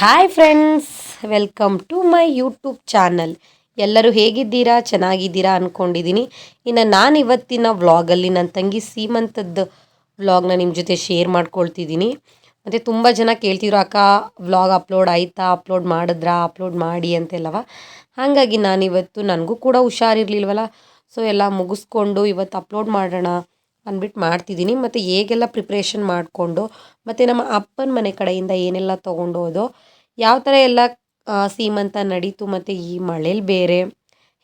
Hi friends welcome to my YouTube channel ಎಲ್ಲರೂ ಹೇಗಿದ್ದೀರಾ? ಚೆನ್ನಾಗಿದ್ದೀರಾ ಅಂದ್ಕೊಂಡಿದ್ದೀನಿ ಇನ್ನು ನಾನು ಇವತ್ತಿನ ವ್ಲಾಗಲ್ಲಿ ನನ್ನ ತಂಗಿ ಸೀಮಂತದ್ದು ವ್ಲಾಗ್ನ ನಿಮ್ಮ ಜೊತೆ ಶೇರ್ ಮಾಡ್ಕೊಳ್ತಿದ್ದೀನಿ. ಮತ್ತು ತುಂಬ ಜನ ಕೇಳ್ತಿದ್ರು, ಅಕ್ಕ ವ್ಲಾಗ್ ಅಪ್ಲೋಡ್ ಆಯಿತಾ? ಅಪ್ಲೋಡ್ ಮಾಡಿದ್ರಾ? ಅಪ್ಲೋಡ್ ಮಾಡಿ ಅಂತೆಲ್ಲವ. ಹಾಗಾಗಿ ನಾನಿವತ್ತು ನನಗೂ ಕೂಡ ಹುಷಾರಿರ್ಲಿಲ್ವಲ್ಲ ಸೊ ಎಲ್ಲ ಮುಗಿಸ್ಕೊಂಡು ಇವತ್ತು ಅಪ್ಲೋಡ್ ಮಾಡೋಣ. ಅಂದ್ಬಿಟ್ಟು ಮಾಡ್ತಿದ್ದೀನಿ. ಮತ್ತು ಹೇಗೆಲ್ಲ ಪ್ರಿಪ್ರೇಷನ್ ಮಾಡಿಕೊಂಡು, ಮತ್ತು ನಮ್ಮ ಅಪ್ಪನ ಮನೆ ಕಡೆಯಿಂದ ಏನೆಲ್ಲ ತೊಗೊಂಡೋದೋ, ಯಾವ ಥರ ಎಲ್ಲ ಸೀಮಂತ ನಡೀತು, ಮತ್ತು ಈ ಮಳೇಲಿ ಬೇರೆ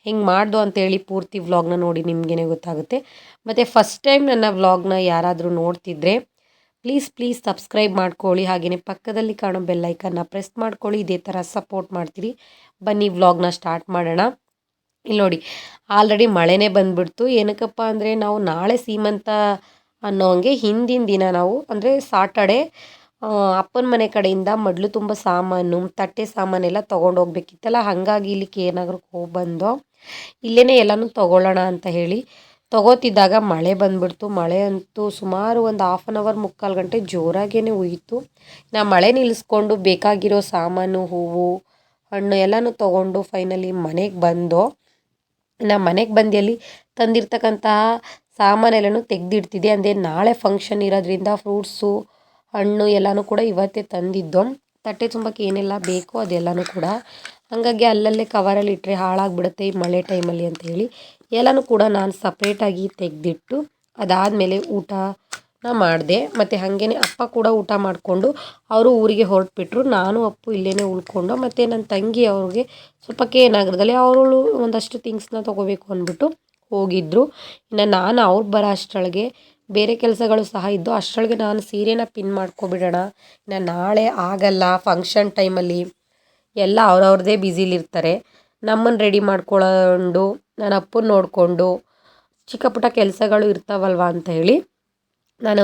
ಹೆಂಗೆ ಮಾಡ್ದು ಅಂತೇಳಿ ಪೂರ್ತಿ ವ್ಲಾಗ್ನ ನೋಡಿ ನಿಮಗೇನೆ ಗೊತ್ತಾಗುತ್ತೆ. ಮತ್ತು ಫಸ್ಟ್ ಟೈಮ್ ನನ್ನ ವ್ಲಾಗ್ನ ಯಾರಾದರೂ ನೋಡ್ತಿದ್ರೆ ಪ್ಲೀಸ್ ಪ್ಲೀಸ್ ಸಬ್ಸ್ಕ್ರೈಬ್ ಮಾಡ್ಕೊಳ್ಳಿ. ಹಾಗೆಯೇ ಪಕ್ಕದಲ್ಲಿ ಕಾಣೋ ಬೆಲ್ಲೈಕನ್ನ ಪ್ರೆಸ್ ಮಾಡ್ಕೊಳ್ಳಿ. ಇದೇ ಥರ ಸಪೋರ್ಟ್ ಮಾಡ್ತೀರಿ. ಬನ್ನಿ ವ್ಲಾಗ್ನ ಸ್ಟಾರ್ಟ್ ಮಾಡೋಣ. ಇಲ್ಲಿ ನೋಡಿ ಆಲ್ರೆಡಿ ಮಳೆನೇ ಬಂದ್ಬಿಡ್ತು. ಏನಕ್ಕಪ್ಪ ಅಂದರೆ ನಾವು ನಾಳೆ ಸೀಮಂತ ಅನ್ನೋ ಹಂಗೆ ಹಿಂದಿನ ದಿನ ನಾವು ಅಂದರೆ ಸಾಟರ್ಡೆ ಅಪ್ಪನ ಮನೆ ಕಡೆಯಿಂದ ಮೊದಲು ತುಂಬ ಸಾಮಾನು, ತಟ್ಟೆ ಸಾಮಾನೆಲ್ಲ ತೊಗೊಂಡು ಹೋಗ್ಬೇಕಿತ್ತಲ್ಲ, ಹಾಗಾಗಿ ಇಲ್ಲಿ ಏನಾದರೂ ಹೋಗಿ ಬಂದೋ ಇಲ್ಲೇ ಎಲ್ಲನೂ ತೊಗೊಳ್ಳೋಣ ಅಂತ ಹೇಳಿ ತಗೋತಿದ್ದಾಗ ಮಳೆ ಬಂದ್ಬಿಡ್ತು. ಮಳೆ ಅಂತೂ ಸುಮಾರು ಒಂದು ಹಾಫ್ ಆನ್ ಅವರ್ ಮುಕ್ಕಾಲು ಗಂಟೆ ಜೋರಾಗೇ ಹುಯ್ತು ನಾ ಮಳೆ ನಿಲ್ಲಿಸ್ಕೊಂಡು ಬೇಕಾಗಿರೋ ಸಾಮಾನು, ಹೂವು, ಹಣ್ಣು ಎಲ್ಲನೂ ತೊಗೊಂಡು ಫೈನಲಿ ಮನೆಗೆ ಬಂದೋ ನಾ ಮನೆಗೆ ಬಂದು ಅಲ್ಲಿ ತಂದಿರ್ತಕ್ಕಂತಹ ಸಾಮಾನೆಲ್ಲನೂ ತೆಗೆದಿಡ್ತಿದ್ದೆ. ಅಂದರೆ ನಾಳೆ ಫಂಕ್ಷನ್ ಇರೋದ್ರಿಂದ ಫ್ರೂಟ್ಸು ಹಣ್ಣು ಎಲ್ಲನೂ ಕೂಡ ಇವತ್ತೇ ತಂದಿದ್ದು, ತಟ್ಟೆ ತುಂಬಕ್ಕೆ ಏನೆಲ್ಲ ಬೇಕೋ ಅದೆಲ್ಲನೂ ಕೂಡ. ಹಾಗಾಗಿ ಅಲ್ಲಲ್ಲೇ ಕವರಲ್ಲಿ ಇಟ್ಟರೆ ಹಾಳಾಗ್ಬಿಡುತ್ತೆ ಈ ಮಳೆ ಟೈಮಲ್ಲಿ ಅಂತ ಹೇಳಿ ಎಲ್ಲನೂ ಕೂಡ ನಾನು ಸಪ್ರೇಟಾಗಿ ತೆಗೆದಿಟ್ಟು ಅದಾದಮೇಲೆ ಊಟನ ಮಾಡಿದೆ, ಮತ್ತು ಹಾಗೇನೆ ಅಪ್ಪ ಕೂಡ ಊಟ ಮಾಡಿಕೊಂಡು ಅವರು ಊರಿಗೆ ಹೊರಟ್ಬಿಟ್ರು. ನಾನು ಅಪ್ಪು ಇಲ್ಲೇ ಉಳ್ಕೊಂಡು, ಮತ್ತು ನನ್ನ ತಂಗಿ ಅವ್ರಿಗೆ ಸ್ವಲ್ಪ ಕೆ ನಗರದಲ್ಲಿ ಅವಳು ಒಂದಷ್ಟು ಥಿಂಗ್ಸ್ನ ತೊಗೋಬೇಕು ಅಂದ್ಬಿಟ್ಟು ಹೋಗಿದ್ದರು ಇನ್ನು ನಾನು ಅವ್ರು ಬರೋ ಅಷ್ಟರೊಳಗೆ ಬೇರೆ ಕೆಲಸಗಳು ಸಹ ಇದ್ದು ಅಷ್ಟರೊಳಗೆ ನಾನು ಸೀರೆನ ಪಿನ್ ಮಾಡ್ಕೊಬಿಡೋಣ. ಇನ್ನು ನಾಳೆ ಆಗಲ್ಲ ಫಂಕ್ಷನ್ ಟೈಮಲ್ಲಿ ಎಲ್ಲ ಅವ್ರವ್ರದ್ದೇ ಬ್ಯುಸಿಲಿರ್ತಾರೆ ನಮ್ಮನ್ನು ರೆಡಿ ಮಾಡ್ಕೊಳ್ಳೋಂಡು ನನ್ನ ಅಪ್ಪನ ನೋಡಿಕೊಂಡು, ಚಿಕ್ಕ ಪುಟ್ಟ ಕೆಲಸಗಳು ಇರ್ತಾವಲ್ವ ಅಂತ ಹೇಳಿ ನಾನು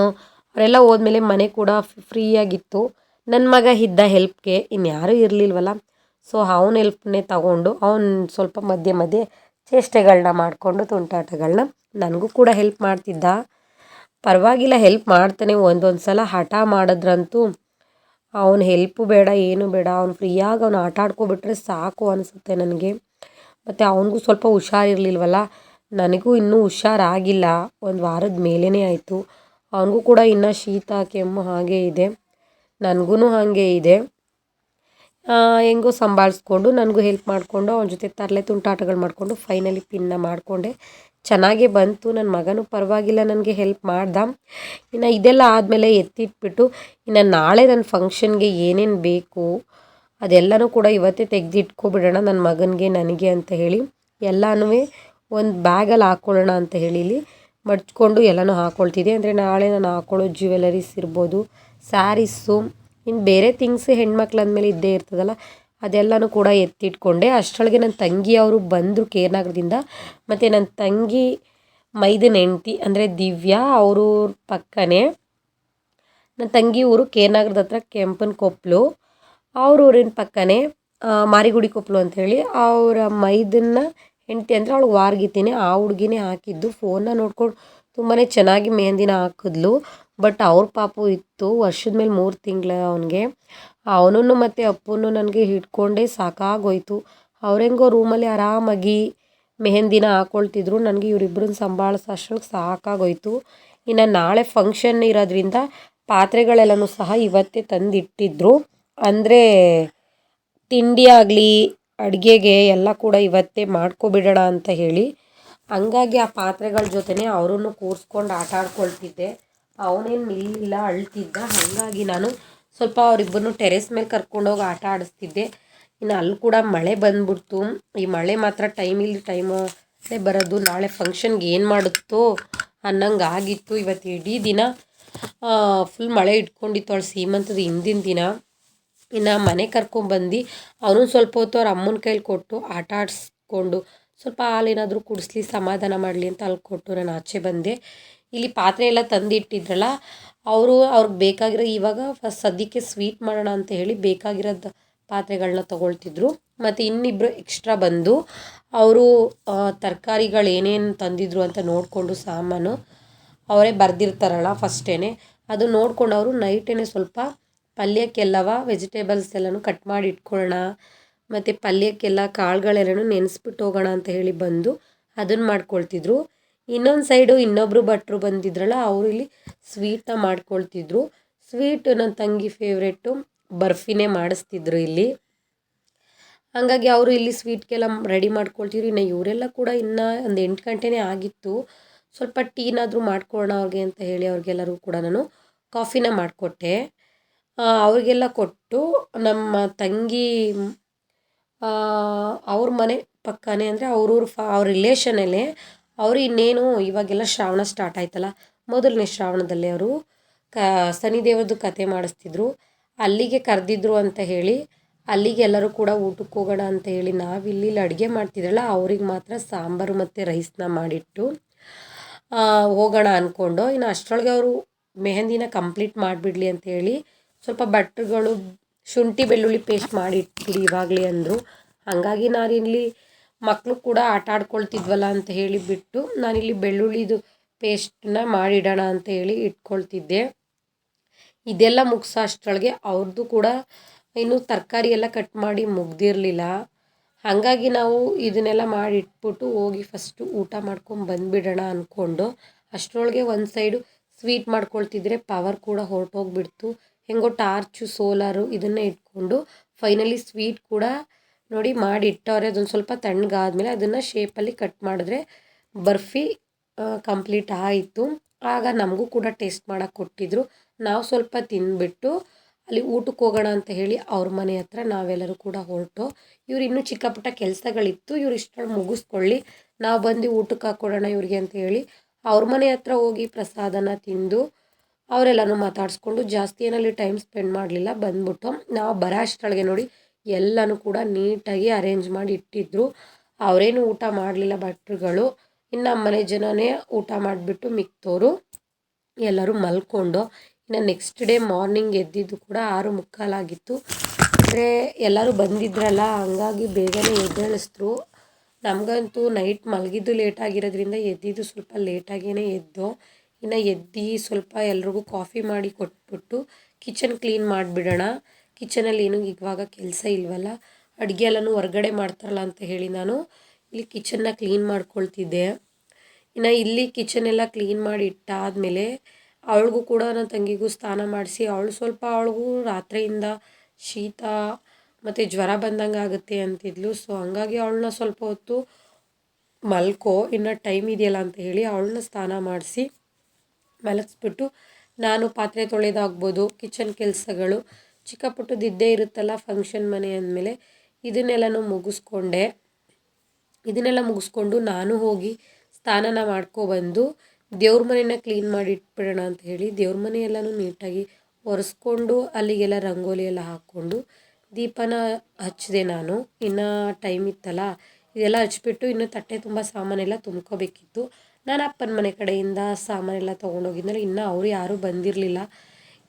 ಅವರೆಲ್ಲ ಹೋದ್ಮೇಲೆ ಮನೆ ಕೂಡ ಫ್ರೀಯಾಗಿತ್ತು. ನನ್ನ ಮಗ ಇದ್ದ ಹೆಲ್ಪ್ಗೆ ಇನ್ಯಾರೂ ಇರಲಿಲ್ವಲ್ಲ? ಸೊ ಅವನ ಹೆಲ್ಪ್ನೇ ತಗೊಂಡು ಅವನು ಸ್ವಲ್ಪ ಮಧ್ಯೆ ಮಧ್ಯೆ ಚೇಷ್ಟೆಗಳನ್ನ ಮಾಡಿಕೊಂಡು ತುಂಟಾಟಗಳನ್ನ ನನಗೂ ಕೂಡ ಹೆಲ್ಪ್ ಮಾಡ್ತಿದ್ದ. ಪರವಾಗಿಲ್ಲ ಹೆಲ್ಪ್ ಮಾಡ್ತಾನೆ. ಒಂದೊಂದು ಸಲ ಹಠ ಮಾಡಿದ್ರಂತೂ ಅವನ ಹೆಲ್ಪು ಬೇಡ, ಏನು ಬೇಡ. ಅವ್ನು ಫ್ರೀಯಾಗಿ ಅವ್ನು ಆಟ ಆಡ್ಕೊಬಿಟ್ರೆ ಸಾಕು ಅನಿಸುತ್ತೆ ನನಗೆ. ಮತ್ತು ಅವನಿಗೂ ಸ್ವಲ್ಪ ಹುಷಾರಿರ್ಲಿಲ್ವಲ್ಲ ನನಗೂ ಇನ್ನೂ ಹುಷಾರಾಗಿಲ್ಲ. ಒಂದು ವಾರದ ಮೇಲೇ ಆಯಿತು. ಅವನಿಗೂ ಕೂಡ ಇನ್ನೂ ಶೀತ, ಕೆಮ್ಮು ಹಾಗೆ ಇದೆ. ನನಗೂ ಹಾಗೆ ಇದೆ. ಹೆಂಗೋ ಸಂಭಾಳಿಸ್ಕೊಂಡು, ನನಗೂ ಹೆಲ್ಪ್ ಮಾಡಿಕೊಂಡು, ಅವನ ಜೊತೆ ತರಲೆ ತುಂಟಾಟಗಳು ಮಾಡಿಕೊಂಡು ಫೈನಲಿ ಪಿನ್ನ ಮಾಡಿಕೊಂಡೆ. ಚೆನ್ನಾಗೇ ಬಂತು. ನನ್ನ ಮಗನೂ ಪರವಾಗಿಲ್ಲ ನನಗೆ ಹೆಲ್ಪ್ ಮಾಡ್ದ. ಇನ್ನು ಇದೆಲ್ಲ ಆದಮೇಲೆ ಎತ್ತಿಟ್ಬಿಟ್ಟು, ಇನ್ನು ನಾಳೆ ನನ್ನ ಫಂಕ್ಷನ್ಗೆ ಏನೇನು ಬೇಕು, ಅದೆಲ್ಲನೂ ಕೂಡ ಇವತ್ತೇ ತೆಗೆದಿಟ್ಕೊಬಿಡೋಣ ನನ್ನ ಮಗನಿಗೆ, ನನಗೆ ಅಂತ ಹೇಳಿ. ಎಲ್ಲನೂ ಒಂದು ಬ್ಯಾಗಲ್ಲಿ ಹಾಕ್ಕೊಳ್ಳೋಣ ಅಂತ ಹೇಳಿ ಇಲ್ಲಿ ಮಡ್ಚ್ಕೊಂಡು ಎಲ್ಲನೂ ಹಾಕ್ಕೊಳ್ತಿದ್ದೆ ಅಂದರೆ ನಾಳೆ ನಾನು ಹಾಕ್ಕೊಳ್ಳೋ ಜ್ಯುವೆಲರೀಸ್ ಇರ್ಬೋದು ಸ್ಯಾರೀಸು ಇನ್ನು ಬೇರೆ ಥಿಂಗ್ಸ್ ಹೆಣ್ಮಕ್ಳು ಅಂದಮೇಲೆ ಇದ್ದೇ ಇರ್ತದಲ್ಲ, ಅದೆಲ್ಲನೂ ಕೂಡ ಎತ್ತಿಟ್ಕೊಂಡೆ. ಅಷ್ಟರೊಳಗೆ ನನ್ನ ತಂಗಿ ಅವರು ಬಂದರು ಕೇರ್ನಗರದಿಂದ. ಮತ್ತು ನನ್ನ ತಂಗಿ ಮೈದನ ಹೆಂಡ್ತಿ, ಅಂದರೆ ದಿವ್ಯಾ ಅವರು ಪಕ್ಕನೇ ನನ್ನ ತಂಗಿ ಊರು ಕೇರ್ನಗರದ ಹತ್ರ ಕೆಂಪನ ಕೊಪ್ಪಲು ಅವ್ರ ಊರಿನ ಪಕ್ಕನೇ ಮಾರಿಗುಡಿ ಕೊಪ್ಪಲು ಅಂಥೇಳಿ ಅವರ ಮೈದನ್ನ ಹೆಂಡ್ತಿ ಅಂದರೆ ಅವಳು ವಾರ್ಗಿತೀನಿ ಆ ಹುಡುಗಿನೇ ಹಾಕಿದ್ದು. ಫೋನ್ನ ನೋಡ್ಕೊಂಡು ತುಂಬಾ ಚೆನ್ನಾಗಿ ಮೆಹಂದಿನ ಹಾಕಿದ್ಲು. ಬಟ್ ಅವ್ರ ಪಾಪು ಇತ್ತು, ವರ್ಷದ ಮೇಲೆ ಮೂರು ತಿಂಗಳ ಅವನಿಗೆ. ಅವನನ್ನು ಮತ್ತು ಅಪ್ಪನೂ ನನಗೆ ಹಿಡ್ಕೊಂಡೇ ಸಾಕಾಗೋಯ್ತು. ಅವ್ರೆಂಗೋ ರೂಮಲ್ಲಿ ಆರಾಮಾಗಿ ಮೆಹಂದಿನ ಹಾಕ್ಕೊಳ್ತಿದ್ರು ನನಗೆ ಇವರಿಬ್ಬರನ್ನ ಸಂಭಾಳಿಸೋ ಅಷ್ಟೊಳಗೆ ಸಾಕಾಗೋಯ್ತು. ಇನ್ನು ನಾಳೆ ಫಂಕ್ಷನ್ ಇರೋದ್ರಿಂದ ಪಾತ್ರೆಗಳೆಲ್ಲನೂ ಸಹ ಇವತ್ತೇ ತಂದಿಟ್ಟಿದ್ರು. ಅಂದರೆ ತಿಂಡಿ ಆಗಲಿ ಅಡುಗೆಗೆ ಎಲ್ಲ ಕೂಡ ಇವತ್ತೇ ಮಾಡ್ಕೊಬಿಡೋಣ ಅಂತ ಹೇಳಿ. ಹಂಗಾಗಿ ಆ ಪಾತ್ರೆಗಳ ಜೊತೆನೇ ಅವರನ್ನು ಕೂರಿಸ್ಕೊಂಡು ಆಟ ಆಡ್ಕೊಳ್ತಿದ್ದೆ. ಅವನೇನು ನಿಲ್ಲಿಲ್ಲ ಅಳ್ತಿದ್ದ. ಹಾಗಾಗಿ ನಾನು ಸ್ವಲ್ಪ ಅವರಿಬ್ಬರನ್ನು ಟೆರೆಸ್ ಮೇಲೆ ಕರ್ಕೊಂಡೋಗಿ ಆಟ ಆಡಿಸ್ತಿದ್ದೆ. ಇನ್ನು ಅಲ್ಲಿ ಕೂಡ ಮಳೆ ಬಂದ್ಬಿಡ್ತು. ಈ ಮಳೆ ಮಾತ್ರ ಟೈಮ್ ಇಲ್ಲಿ ಟೈಮು ಬರೋದು. ನಾಳೆ ಫಂಕ್ಷನ್ಗೆ ಏನು ಮಾಡುತ್ತೋ ಅನ್ನಂಗೆ ಆಗಿತ್ತು. ಇವತ್ತು ಇಡೀ ದಿನ ಫುಲ್ ಮಳೆ ಇಟ್ಕೊಂಡಿತ್ತು. ಅವಳು ಸೀಮಂತದ ಹಿಂದಿನ ದಿನ. ಇನ್ನು ಮನೆ ಕರ್ಕೊಂಡ್ಬಂದು ಅವನು ಸ್ವಲ್ಪ ಹೊತ್ತು ಅವ್ರ ಅಮ್ಮನ ಕೈಲಿ ಕೊಟ್ಟು ಆಟ ಆಡಿಸ್ಕೊಂಡು ಸ್ವಲ್ಪ ಹಾಲೇನಾದರೂ ಕುಡಿಸ್ಲಿ, ಸಮಾಧಾನ ಮಾಡಲಿ ಅಂತ ಅಲ್ಲಿ ಕೊಟ್ಟು ನಾನು ಆಚೆ ಬಂದೆ. ಇಲ್ಲಿ ಪಾತ್ರೆ ಎಲ್ಲ ತಂದಿಟ್ಟಿದ್ರಲ್ಲ, ಅವರು ಅವ್ರಿಗೆ ಬೇಕಾಗಿರೋ ಇವಾಗ ಫಸ್ಟ್ ಸದ್ಯಕ್ಕೆ ಸ್ವೀಟ್ ಮಾಡೋಣ ಅಂತ ಹೇಳಿ ಬೇಕಾಗಿರೋದು ಪಾತ್ರೆಗಳನ್ನ ತೊಗೊಳ್ತಿದ್ರು. ಮತ್ತು ಇನ್ನಿಬ್ಬರು ಎಕ್ಸ್ಟ್ರಾ ಬಂದು ಅವರು ತರಕಾರಿಗಳು ಏನೇನು ತಂದಿದ್ರು ಅಂತ ನೋಡಿಕೊಂಡು ಸಾಮಾನು ಅವರೇ ಬರೆದಿರ್ತಾರಲ್ಲ ಫಸ್ಟೇ ಅದು ನೋಡ್ಕೊಂಡು ಅವರು ನೈಟೇ ಸ್ವಲ್ಪ ಪಲ್ಯಕ್ಕೆಲ್ಲವ ವೆಜಿಟೇಬಲ್ಸ್ ಎಲ್ಲನೂ ಕಟ್ ಮಾಡಿ ಇಟ್ಕೊಳ್ಳೋಣ ಮತ್ತು ಪಲ್ಯಕ್ಕೆಲ್ಲ ಕಾಳುಗಳೆಲ್ಲನೂ ನೆನೆಸ್ಬಿಟ್ಟು ಹೋಗೋಣ ಅಂತ ಹೇಳಿ ಬಂದು ಅದನ್ನು ಮಾಡ್ಕೊಳ್ತಿದ್ರು. ಇನ್ನೊಂದು ಸೈಡು ಇನ್ನೊಬ್ಬರು ಭಟ್ರು ಬಂದಿದ್ರಲ್ಲ, ಅವರು ಇಲ್ಲಿ ಸ್ವೀಟನ್ನ ಮಾಡ್ಕೊಳ್ತಿದ್ರು. ಸ್ವೀಟ್ ನನ್ನ ತಂಗಿ ಫೇವ್ರೇಟು ಬರ್ಫಿನೇ ಮಾಡಿಸ್ತಿದ್ರು ಇಲ್ಲಿ. ಹಾಗಾಗಿ ಅವರು ಇಲ್ಲಿ ಸ್ವೀಟ್ಗೆಲ್ಲ ರೆಡಿ ಮಾಡ್ಕೊಳ್ತಿದ್ರು. ಇನ್ನು ಇವರೆಲ್ಲ ಕೂಡ ಇನ್ನೂ ಒಂದು ಎಂಟು ಗಂಟೆನೇ ಆಗಿತ್ತು. ಸ್ವಲ್ಪ ಟೀನಾದರೂ ಮಾಡ್ಕೊಳ್ಳೋಣ ಅವ್ರಿಗೆ ಅಂತ ಹೇಳಿ ಅವ್ರಿಗೆಲ್ಲರೂ ಕೂಡ ನಾನು ಕಾಫಿನ ಮಾಡಿಕೊಟ್ಟೆ. ಅವ್ರಿಗೆಲ್ಲ ಕೊಟ್ಟು ನಮ್ಮ ತಂಗಿ ಅವ್ರ ಮನೆ ಪಕ್ಕನೇ ಅಂದರೆ ಅವ್ರವ್ರ ಫಾ, ಅವ್ರ ರಿಲೇಷನಲ್ಲೇ ಅವರು ಇನ್ನೇನು ಇವಾಗೆಲ್ಲ ಶ್ರಾವಣ ಸ್ಟಾರ್ಟ್ ಆಯ್ತಲ್ಲ, ಮೊದಲನೇ ಶ್ರಾವಣದಲ್ಲಿ ಅವರು ಕ ಸನಿದೇವ್ರದ್ದು ಕತೆ ಮಾಡಿಸ್ತಿದ್ರು. ಅಲ್ಲಿಗೆ ಕರೆದಿದ್ರು ಅಂತ ಹೇಳಿ, ಅಲ್ಲಿಗೆ ಎಲ್ಲರೂ ಕೂಡ ಊಟಕ್ಕೆ ಹೋಗೋಣ ಅಂತ ಹೇಳಿ ನಾವಿಲ್ಲಿ ಅಡುಗೆ ಮಾಡ್ತಿದ್ರಲ್ಲ, ಅವ್ರಿಗೆ ಮಾತ್ರ ಸಾಂಬಾರು ಮತ್ತು ರೈಸ್ನ ಮಾಡಿಟ್ಟು ಹೋಗೋಣ ಅಂದ್ಕೊಂಡು ಇನ್ನು ಅಷ್ಟರೊಳಗೆ ಅವರು ಮೆಹಂದಿನ ಕಂಪ್ಲೀಟ್ ಮಾಡಿಬಿಡ್ಲಿ ಅಂತ ಹೇಳಿ ಸ್ವಲ್ಪ ಭಟ್ರುಗಳು ಶುಂಠಿ, ಬೆಳ್ಳುಳ್ಳಿ ಪೇಸ್ಟ್ ಮಾಡಿ ಇಟ್ಬಿಡಿ ಇವಾಗಲೇ ಅಂದರು. ಹಾಗಾಗಿ ನಾನಿಲ್ಲಿ ಮಕ್ಕಳು ಕೂಡ ಆಟ ಆಡ್ಕೊಳ್ತಿದ್ವಲ್ಲ ಅಂತ ಹೇಳಿ ಬಿಟ್ಟು ನಾನಿಲ್ಲಿ ಬೆಳ್ಳುಳ್ಳಿದು ಪೇಸ್ಟನ್ನ ಮಾಡಿಡೋಣ ಅಂತ ಹೇಳಿ ಇಟ್ಕೊಳ್ತಿದ್ದೆ. ಇದೆಲ್ಲ ಮುಗಿಸೋ ಅಷ್ಟರೊಳಗೆ ಅವ್ರದ್ದು ಕೂಡ ಇನ್ನು ತರಕಾರಿ ಎಲ್ಲ ಕಟ್ ಮಾಡಿ ಮುಗ್ದಿರಲಿಲ್ಲ. ಹಾಗಾಗಿ ನಾವು ಇದನ್ನೆಲ್ಲ ಮಾಡಿ ಇಟ್ಬಿಟ್ಟು ಹೋಗಿ ಫಸ್ಟು ಊಟ ಮಾಡ್ಕೊಂಡು ಬಂದುಬಿಡೋಣ ಅಂದ್ಕೊಂಡು ಅಷ್ಟರೊಳಗೆ ಒಂದು ಸೈಡು ಸ್ವೀಟ್ ಮಾಡ್ಕೊಳ್ತಿದ್ರೆ ಪವರ್ ಕೂಡ ಹೊರಟೋಗ್ಬಿಡ್ತು. ಹೆಂಗೋ ಟಾರ್ಚು, ಸೋಲಾರು ಇದನ್ನು ಇಟ್ಕೊಂಡು ಫೈನಲಿ ಸ್ವೀಟ್ ಕೂಡ ನೋಡಿ ಮಾಡಿ ಇಟ್ಟವ್ರೆ ಅದೊಂದು ಸ್ವಲ್ಪ ತಣ್ಣಗಾದ್ಮೇಲೆ ಅದನ್ನು ಶೇಪಲ್ಲಿ ಕಟ್ ಮಾಡಿದ್ರೆ ಬರ್ಫಿ ಕಂಪ್ಲೀಟ್ ಆಯಿತು. ಆಗ ನಮಗೂ ಕೂಡ ಟೇಸ್ಟ್ ಮಾಡೋಕೆ ಕೊಟ್ಟಿದ್ರು. ನಾವು ಸ್ವಲ್ಪ ತಿಂದುಬಿಟ್ಟು ಅಲ್ಲಿ ಊಟಕ್ಕೆ ಹೋಗೋಣ ಅಂತ ಹೇಳಿ ಅವ್ರ ಮನೆ ಹತ್ರ ನಾವೆಲ್ಲರೂ ಕೂಡ ಹೊರಟು. ಇವ್ರು ಇನ್ನೂ ಚಿಕ್ಕ ಪುಟ್ಟ ಕೆಲಸಗಳಿತ್ತು. ಇವ್ರು ಇಷ್ಟೊಳಗೆ ಮುಗಿಸ್ಕೊಳ್ಳಿ. ನಾವು ಬಂದು ಊಟಕ್ಕೆ ಹಾಕ್ಕೊಡೋಣ ಇವ್ರಿಗೆ ಅಂತ ಹೇಳಿ ಅವ್ರ ಮನೆ ಹತ್ರ ಹೋಗಿ ಪ್ರಸಾದನ ತಿಂದು ಅವರೆಲ್ಲನೂ ಮಾತಾಡಿಸ್ಕೊಂಡು ಜಾಸ್ತಿ ಏನಲ್ಲಿ ಟೈಮ್ ಸ್ಪೆಂಡ್ ಮಾಡಲಿಲ್ಲ. ಬಂದ್ಬಿಟ್ಟು ನಾವು ಬರೋ ನೋಡಿ ಎಲ್ಲನೂ ಕೂಡ ನೀಟಾಗಿ ಅರೇಂಜ್ ಮಾಡಿ ಇಟ್ಟಿದ್ರು. ಅವರೇನು ಊಟ ಮಾಡಲಿಲ್ಲ ಭಟ್ರುಗಳು. ಇನ್ನು ಮನೆ ಜನನೇ ಊಟ ಮಾಡಿಬಿಟ್ಟು ಮಿಕ್ತೋರು. ಎಲ್ಲರೂ ಮಲ್ಕೊಂಡು ಇನ್ನು ನೆಕ್ಸ್ಟ್ ಡೇ ಮಾರ್ನಿಂಗ್ ಎದ್ದಿದ್ದು ಕೂಡ ಆರು ಮುಕ್ಕಾಲಾಗಿತ್ತು. ಅಂದರೆ ಎಲ್ಲರೂ ಬಂದಿದ್ರಲ್ಲ, ಹಂಗಾಗಿ ಬೇಗನೆ ಎದ್ದೇಳಿಸಿದ್ರು. ನಮಗಂತೂ ನೈಟ್ ಮಲಗಿದ್ದು ಲೇಟಾಗಿರೋದ್ರಿಂದ ಎದ್ದಿದ್ದು ಸ್ವಲ್ಪ ಲೇಟಾಗಿಯೇ ಎದ್ದು ಇನ್ನು ಎದ್ದು ಸ್ವಲ್ಪ ಎಲ್ರಿಗೂ ಕಾಫಿ ಮಾಡಿ ಕೊಟ್ಬಿಟ್ಟು ಕಿಚನ್ ಕ್ಲೀನ್ ಮಾಡಿಬಿಡೋಣ. ಕಿಚನಲ್ಲಿ ಏನು ಇವಾಗ ಕೆಲಸ ಇಲ್ವಲ್ಲ? ಅಡುಗೆ ಎಲ್ಲನೂ ಹೊರ್ಗಡೆ ಮಾಡ್ತಾರಲ್ಲ ಅಂತ ಹೇಳಿ ನಾನು ಇಲ್ಲಿ ಕಿಚನ್ನ ಕ್ಲೀನ್ ಮಾಡ್ಕೊಳ್ತಿದ್ದೆ. ಇನ್ನು ಇಲ್ಲಿ ಕಿಚನ್ ಎಲ್ಲ ಕ್ಲೀನ್ ಮಾಡಿ ಇಟ್ಟಾದಮೇಲೆ ಅವಳಿಗೂ ಕೂಡ ನನ್ನ ತಂಗಿಗೂ ಸ್ನಾನ ಮಾಡಿಸಿ, ಅವಳು ಸ್ವಲ್ಪ ಅವಳಿಗೂ ರಾತ್ರಿಯಿಂದ ಶೀತ ಮತ್ತು ಜ್ವರ ಬಂದಂಗೆ ಆಗುತ್ತೆ ಅಂತಿದ್ಲು. ಸೊ ಹಂಗಾಗಿ ಅವಳನ್ನ ಸ್ವಲ್ಪ ಹೊತ್ತು ಮಲ್ಕೋ, ಇನ್ನು ಟೈಮ್ ಇದೆಯಲ್ಲ ಅಂತ ಹೇಳಿ ಅವಳನ್ನ ಸ್ನಾನ ಮಾಡಿಸಿ ಮಲಗಿಸ್ಬಿಟ್ಟು ನಾನು ಪಾತ್ರೆ ತೊಳೆದಾಗ್ಬೋದು, ಕಿಚನ್ ಕೆಲಸಗಳು ಚಿಕ್ಕ ಪುಟ್ಟದ್ದು ಇದ್ದೇ ಇರುತ್ತಲ್ಲ ಫಂಕ್ಷನ್ ಮನೆ ಅಂದಮೇಲೆ ಇದನ್ನೆಲ್ಲನೂ ಮುಗಿಸ್ಕೊಂಡೆ. ಇದನ್ನೆಲ್ಲ ಮುಗಿಸ್ಕೊಂಡು ನಾನು ಹೋಗಿ ಸ್ನಾನನ ಮಾಡ್ಕೊಬಂದು ದೇವ್ರ ಮನೆನ ಕ್ಲೀನ್ ಮಾಡಿ ಇಟ್ಬಿಡೋಣ ಅಂತ ಹೇಳಿ ದೇವ್ರ ಮನೆ ಎಲ್ಲನೂ ನೀಟಾಗಿ ಒರೆಸ್ಕೊಂಡು ಅಲ್ಲಿಗೆಲ್ಲ ರಂಗೋಲಿ ಎಲ್ಲ ಹಾಕ್ಕೊಂಡು ದೀಪನ ಹಚ್ಚಿದೆ ನಾನು. ಇನ್ನು ಟೈಮ್ ಇತ್ತಲ್ಲ, ಇದೆಲ್ಲ ಹಚ್ಬಿಟ್ಟು ಇನ್ನು ತಟ್ಟೆ ತುಂಬ ಸಾಮಾನೆಲ್ಲ ತುಂಬ್ಕೋಬೇಕಿತ್ತು. ನಾನು ಅಪ್ಪನ ಮನೆ ಕಡೆಯಿಂದ ಸಾಮಾನೆಲ್ಲ ತಗೊಂಡೋಗಿದ್ನಲ್ಲ, ಇನ್ನೂ ಅವರು ಯಾರೂ ಬಂದಿರಲಿಲ್ಲ.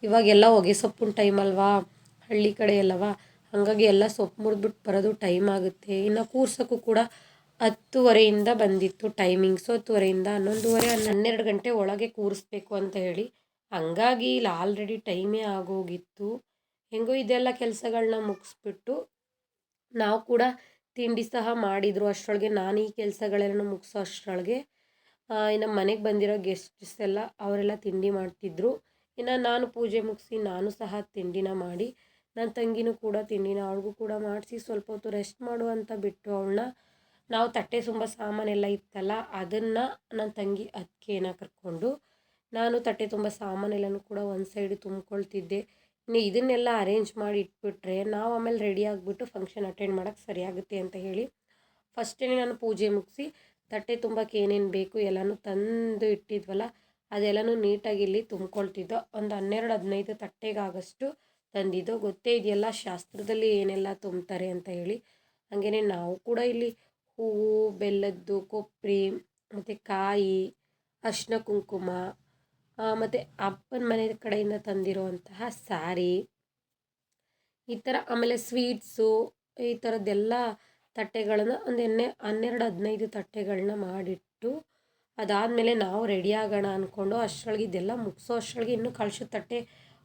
ಇವಾಗೆಲ್ಲ ಹೊಗೆ ಸೊಪ್ಪಿನ ಟೈಮ್ ಅಲ್ವಾ, ಹಳ್ಳಿ ಕಡೆ ಅಲ್ಲವಾ ಹಾಗಾಗಿ ಎಲ್ಲ ಸೊಪ್ಪು ಮುರಿದ್ಬಿಟ್ಟು ಬರೋದು ಟೈಮ್ ಆಗುತ್ತೆ. ಇನ್ನು ಕೂರ್ಸೋಕ್ಕೂ ಕೂಡ ಹತ್ತುವರೆಯಿಂದ ಬಂದಿತ್ತು ಟೈಮಿಂಗ್ಸು ಹತ್ತುವರೆಯಿಂದ ಹನ್ನೊಂದುವರೆ, ಹನ್ನೆರಡು ಗಂಟೆ ಒಳಗೆ ಕೂರಿಸ್ಬೇಕು ಅಂತ ಹೇಳಿ, ಹಂಗಾಗಿ ಇಲ್ಲಿ ಆಲ್ರೆಡಿ ಟೈಮೇ ಆಗೋಗಿತ್ತು. ಹೆಂಗೋ ಇದೆಲ್ಲ ಕೆಲಸಗಳನ್ನ ಮುಗಿಸ್ಬಿಟ್ಟು ನಾವು ಕೂಡ ತಿಂಡಿ ಸಹ ಮಾಡಿದರು ಅಷ್ಟರೊಳಗೆ. ನಾನು ಈ ಕೆಲಸಗಳೆಲ್ಲ ಮುಗಿಸೋ ಅಷ್ಟರೊಳಗೆ ಇನ್ನು ಮನೆಗೆ ಬಂದಿರೋ ಗೆಸ್ಟ್ಸ್ ಎಲ್ಲ ಅವರೆಲ್ಲ ತಿಂಡಿ ಮಾಡ್ತಿದ್ರು. ಇನ್ನು ನಾನು ಪೂಜೆ ಮುಗಿಸಿ ನಾನು ಸಹ ತಿಂಡಿನ ಮಾಡಿ ನನ್ನ ತಂಗಿನೂ ಕೂಡ ತಿಂಡಿನ ಅವ್ಳಿಗೂ ಕೂಡ ಮಾಡಿಸಿ ಸ್ವಲ್ಪ ಹೊತ್ತು ರೆಸ್ಟ್ ಮಾಡು ಅಂತ ಬಿಟ್ಟು ಅವಳನ್ನ ನಾವು ತಟ್ಟೆ ತುಂಬ ಸಾಮಾನೆಲ್ಲ ಇತ್ತಲ್ಲ ಅದನ್ನು ನನ್ನ ತಂಗಿ ಅದಕ್ಕೇನ ಕರ್ಕೊಂಡು, ನಾನು ತಟ್ಟೆ ತುಂಬ ಸಾಮಾನೆಲ್ಲನೂ ಕೂಡ ಒಂದು ಸೈಡ್ ತುಂಬ್ಕೊಳ್ತಿದ್ದೆ. ಇನ್ನು ಇದನ್ನೆಲ್ಲ ಅರೇಂಜ್ ಮಾಡಿ ಇಟ್ಬಿಟ್ರೆ ನಾವು ಆಮೇಲೆ ರೆಡಿ ಆಗಿಬಿಟ್ಟು ಫಂಕ್ಷನ್ ಅಟೆಂಡ್ ಮಾಡೋಕ್ಕೆ ಸರಿಯಾಗುತ್ತೆ ಅಂತ ಹೇಳಿ ಫಸ್ಟೇ ನಾನು ಪೂಜೆ ಮುಗಿಸಿ ತಟ್ಟೆ ತುಂಬಕ್ಕೆ ಏನೇನು ಬೇಕು ಎಲ್ಲನೂ ತಂದು ಇಟ್ಟಿದ್ವಲ್ಲ, ಅದೆಲ್ಲನೂ ನೀಟಾಗಿ ಇಲ್ಲಿ ತುಂಬ್ಕೊಳ್ತಿದ್ದೋ, ಒಂದು ಹನ್ನೆರಡು ಹದಿನೈದು ತಟ್ಟೆಗಾಗಷ್ಟು ತಂದಿದ್ದು, ಗೊತ್ತೇ ಇದೆಯಲ್ಲ ಶಾಸ್ತ್ರದಲ್ಲಿ ಏನೆಲ್ಲ ತುಂಬ್ತಾರೆ ಅಂತ ಹೇಳಿ. ಹಾಗೆಯೇ ನಾವು ಕೂಡ ಇಲ್ಲಿ ಹೂವು ಬೆಲ್ಲದ್ದು ಕೊಬ್ಬರಿ ಮತ್ತು ಕಾಯಿ ಅರ್ಶಿನ ಕುಂಕುಮ ಮತ್ತು ಅಪ್ಪನ ಮನೆ ಕಡೆಯಿಂದ ತಂದಿರುವಂತಹ ಸ್ಯಾರಿ ಈ ಥರ ಆಮೇಲೆ ಸ್ವೀಟ್ಸು, ಈ ಥರದ್ದೆಲ್ಲ ತಟ್ಟೆಗಳನ್ನು ಒಂದು ಎಣ್ಣೆ, ಹನ್ನೆರಡು, ಹದಿನೈದು ತಟ್ಟೆಗಳನ್ನ ಮಾಡಿಟ್ಟು ಅದಾದಮೇಲೆ ನಾವು ರೆಡಿ ಆಗೋಣ ಅಂದ್ಕೊಂಡು ಅಷ್ಟರೊಳಗೆ ಇದೆಲ್ಲ ಮುಗಿಸೋ ಅಷ್ಟರೊಳಗೆ ಇನ್ನೂ ಕಳಿಸೋ ತಟ್ಟೆ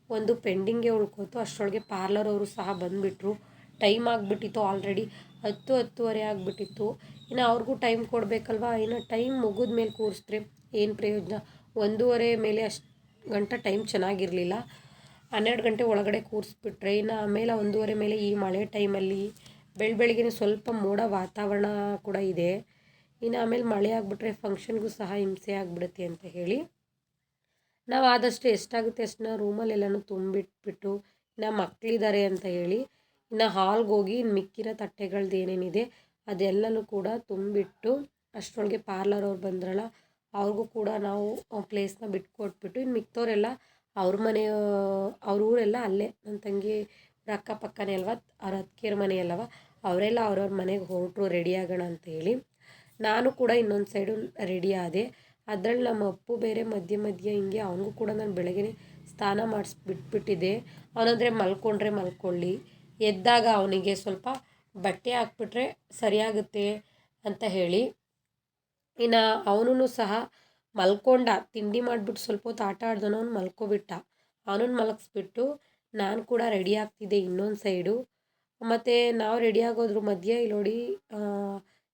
ಒಂದು ಪೆಂಡಿಂಗೇ ಉಳ್ಕೋತು. ಅಷ್ಟರೊಳಗೆ ಪಾರ್ಲರ್ ಅವರು ಸಹ ಬಂದುಬಿಟ್ರು. ಟೈಮ್ ಆಗಿಬಿಟ್ಟಿತ್ತು ಆಲ್ರೆಡಿ ಹತ್ತು, ಹತ್ತುವರೆ ಆಗಿಬಿಟ್ಟಿತ್ತು. ಇನ್ನು ಅವ್ರಿಗೂ ಟೈಮ್ ಕೊಡಬೇಕಲ್ವಾ? ಇನ್ನು ಟೈಮ್ ಮುಗಿದ ಮೇಲೆ ಕೂರಿಸಿದ್ರೆ ಏನು ಪ್ರಯೋಜನ? ಒಂದೂವರೆ ಮೇಲೆ ಅಷ್ಟು ಗಂಟೆ ಟೈಮ್ ಚೆನ್ನಾಗಿರಲಿಲ್ಲ. ಹನ್ನೆರಡು ಗಂಟೆ ಒಳಗಡೆ ಕೂರಿಸ್ಬಿಟ್ರೆ ಇನ್ನು ಆಮೇಲೆ ಒಂದೂವರೆ ಮೇಲೆ ಈ ಮಳೆ ಟೈಮಲ್ಲಿ ಬೆಳ ಬೆಳಗ್ಗೆ ಸ್ವಲ್ಪ ಮೋಡ ವಾತಾವರಣ ಕೂಡ ಇದೆ. ಇನ್ನು ಆಮೇಲೆ ಮಳೆ ಆಗಿಬಿಟ್ರೆ ಫಂಕ್ಷನ್ಗೂ ಸಹ ಹಿಂಸೆ ಆಗಿಬಿಡುತ್ತೆ ಅಂತ ಹೇಳಿ. ನಾವು ಆದಷ್ಟು ಎಷ್ಟಾಗುತ್ತೆ ಅಷ್ಟನ್ನ ರೂಮಲ್ಲೆಲ್ಲನೂ ತುಂಬಿಟ್ಬಿಟ್ಟು ಇನ್ನು ಮಕ್ಕಳಿದ್ದಾರೆ ಅಂತ ಹೇಳಿ ಇನ್ನು ಹಾಲ್ಗೆ ಹೋಗಿ ಇನ್ನು ಮಿಕ್ಕಿರೋ ತಟ್ಟೆಗಳ್ದು ಏನೇನಿದೆ ಅದೆಲ್ಲನೂ ಕೂಡ ತುಂಬಿಟ್ಟು ಅಷ್ಟರೊಳಗೆ ಪಾರ್ಲರ್ ಅವ್ರು ಬಂದ್ರಲ್ಲ ಅವ್ರಿಗೂ ಕೂಡ ನಾವು ಪ್ಲೇಸ್ನ ಬಿಟ್ಕೊಟ್ಬಿಟ್ಟು ಇನ್ನು ಮಿಕ್ತವರೆಲ್ಲ ಅವ್ರ ಮನೆ, ಅವ್ರ ಊರೆಲ್ಲ ಅಲ್ಲೇ ನನ್ನ ತಂಗಿ ಅಕ್ಕಪಕ್ಕನೇ ಅಲ್ವಾ, ಅವ್ರ ಅತ್ತಿಗೆಯರ ಮನೆ ಅವರೆಲ್ಲ ಅವ್ರವ್ರ ಮನೆಗೆ ಹೊರಟರು ರೆಡಿ ಆಗೋಣ ಅಂತ ಹೇಳಿ. ನಾನು ಕೂಡ ಇನ್ನೊಂದು ಸೈಡು ರೆಡಿ ಆದೆ. ಅದ್ರಲ್ಲಿ ನಮ್ಮ ಅಪ್ಪು ಬೇರೆ ಮಧ್ಯೆ ಮಧ್ಯೆ ಹಿಂಗೆ ಅವನಿಗೂ ಕೂಡ ನಾನು ಬೆಳಗ್ಗೆ ಸ್ನಾನ ಮಾಡಿಸ್ಬಿಟ್ಬಿಟ್ಟಿದ್ದೆ ಅವನಂದರೆ ಮಲ್ಕೊಂಡ್ರೆ ಮಲ್ಕೊಳ್ಳಿ. ಎದ್ದಾಗ ಅವನಿಗೆ ಸ್ವಲ್ಪ ಬಟ್ಟೆ ಹಾಕ್ಬಿಟ್ರೆ ಸರಿಯಾಗುತ್ತೆ ಅಂತ ಹೇಳಿ. ಇನ್ನು ಅವನೂ ಸಹ ಮಲ್ಕೊಂಡ. ತಿಂಡಿ ಮಾಡಿಬಿಟ್ಟು ಸ್ವಲ್ಪ ಹೊತ್ತು ಆಟ ಆಡ್ದವನು ಅವ್ನು ಮಲ್ಕೊಬಿಟ್ಟ. ಅವನನ್ನು ಮಲಗಿಸ್ಬಿಟ್ಟು ನಾನು ಕೂಡ ರೆಡಿ ಆಗ್ತಿದ್ದೆ ಇನ್ನೊಂದು ಸೈಡು ಮತ್ತು ನಾವು ರೆಡಿ ಆಗೋದ್ರ ಮಧ್ಯೆ ಇಲ್ಲಿ ನೋಡಿ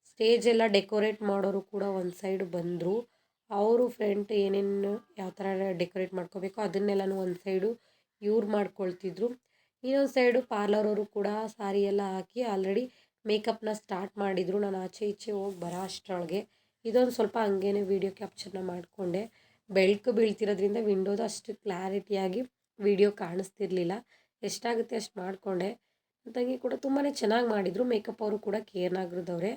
ಸ್ಟೇಜ್ ಎಲ್ಲ ಡೆಕೋರೇಟ್ ಮಾಡೋರು ಕೂಡ ಒಂದು ಸೈಡ್ ಬಂದರು. ಅವರು ಫ್ರೆಂಟ್ ಏನೇನು ಯಾವ ಥರ ಡೆಕೋರೇಟ್ ಮಾಡ್ಕೋಬೇಕು ಅದನ್ನೆಲ್ಲನೂ ಒಂದು ಸೈಡು ಇವ್ರು ಮಾಡ್ಕೊಳ್ತಿದ್ರು. ಇನ್ನೊಂದು ಸೈಡು ಪಾರ್ಲರ್ ಅವರು ಕೂಡ ಸಾರಿ ಎಲ್ಲ ಹಾಕಿ ಆಲ್ರೆಡಿ ಮೇಕಪ್ನ ಸ್ಟಾರ್ಟ್ ಮಾಡಿದರು. ನಾನು ಆಚೆ ಈಚೆ ಹೋಗಿ ಬರೋ ಅಷ್ಟರೊಳಗೆ. ಇದೊಂದು ಸ್ವಲ್ಪ ಹಂಗೇನೆ ವೀಡಿಯೋ ಕ್ಯಾಪ್ಚರ್ನ ಮಾಡಿಕೊಂಡೆ. ಬೆಳಕು ಬೀಳ್ತಿರೋದ್ರಿಂದ ವಿಂಡೋದು ಅಷ್ಟು ಕ್ಲಾರಿಟಿಯಾಗಿ ವಿಡಿಯೋ ಕಾಣಿಸ್ತಿರ್ಲಿಲ್ಲ. ಎಷ್ಟಾಗುತ್ತೆ ಅಷ್ಟು ಮಾಡಿಕೊಂಡೆ. ತಂಗಿ ಕೂಡ ತುಂಬಾ ಚೆನ್ನಾಗಿ ಮಾಡಿದರು. ಮೇಕಪ್ ಅವರು ಕೂಡ ಕೇರ್ನಾಗರದವ್ರೆ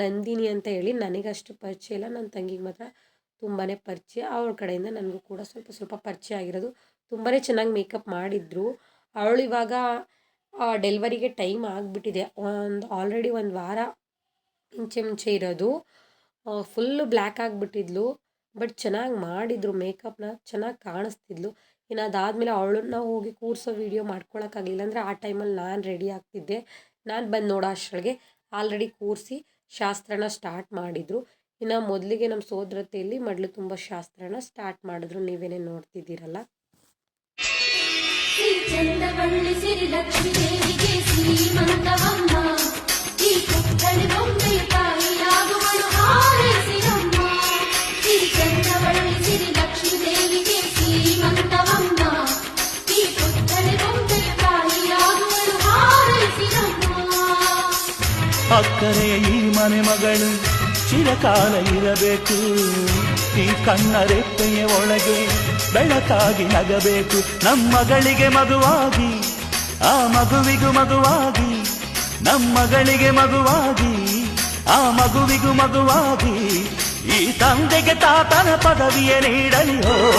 ನಂದಿನಿ ಅಂತ ಹೇಳಿ ನನಗಷ್ಟು ಪರಿಚಯ ಇಲ್ಲ. ನನ್ನ ತಂಗಿಗೆ ಮಾತ್ರ ತುಂಬಾ ಪರಿಚಯ. ಅವಳ ಕಡೆಯಿಂದ ನನಗೂ ಕೂಡ ಸ್ವಲ್ಪ ಸ್ವಲ್ಪ ಪರಿಚಯ ಆಗಿರೋದು. ತುಂಬಾ ಚೆನ್ನಾಗಿ ಮೇಕಪ್ ಮಾಡಿದ್ರು. ಅವಳು ಇವಾಗ ಡೆಲಿವರಿಗೆ ಟೈಮ್ ಆಗಿಬಿಟ್ಟಿದೆ. ಒಂದು ಆಲ್ರೆಡಿ ಒಂದು ವಾರ ಮುಂಚೆ ಮುಂಚೆ ಇರೋದು. Full black ಆಗಿಬಿಟ್ಟಿದ್ಲು. ಬಟ್ ಚೆನ್ನಾಗಿ ಮಾಡಿದರು ಮೇಕಪ್ನ. ಚೆನ್ನಾಗಿ ಕಾಣಿಸ್ತಿದ್ಲು. ಇನ್ನು ಅದಾದಮೇಲೆ ಅವಳನ್ನ ಹೋಗಿ ಕೂರಿಸೋ ವೀಡಿಯೋ ಮಾಡ್ಕೊಳಕ್ಕಾಗಲಿಲ್ಲ. ಅಂದರೆ ಆ ಟೈಮಲ್ಲಿ ನಾನು ರೆಡಿ ಆಗ್ತಿದ್ದೆ. ನಾನು ಬಂದು ನೋಡೋ ಅಷ್ಟರೊಳಗೆ. ಆಲ್ರೆಡಿ ಕೂರಿಸಿ ಶಾಸ್ತ್ರನ ಸ್ಟಾರ್ಟ್ ಮಾಡಿದರು. ಇನ್ನು ಮೊದಲಿಗೆ ನಮ್ಮ ಸೋದರತೆಯಲ್ಲಿ ಮಡ್ಲು ತುಂಬ ಶಾಸ್ತ್ರನ ಸ್ಟಾರ್ಟ್ ಮಾಡಿದ್ರು. ನೀವೇನೇ ನೋಡ್ತಿದ್ದೀರಲ್ಲ. ಶ್ರೀ ಚಂದವಳ್ಳಿ ಸಿರಿ ಲಕ್ಷ್ಮೀ ದೇವಿಗೆ ಅಕ್ಕರೆಯ ಈ ಮನೆ ಮಗಳು. ಚಿರಕಾಲ ಇರಬೇಕು. ಈ ಕಣ್ಣ ರೆಪ್ಪೆಯ ಒಳಗೆ ಬೆಳಕಾಗಿ ನಗಬೇಕು. ನಮ್ಮಗಳಿಗೆ ಮಗುವಾಗಿ, ಆ ಮಗುವಿಗೂ ಮಗುವಾಗಿ ನಮ್ಮಗಳಿಗೆ ಮಗುವಾಗಿ, ಆ ಮಗುವಿಗೂ ಮಗುವಾಗಿ, ಈ ತಂದೆಗೆ ತಾತನ ಪದವಿಯ ನೀಡಲಿ ಹೋ.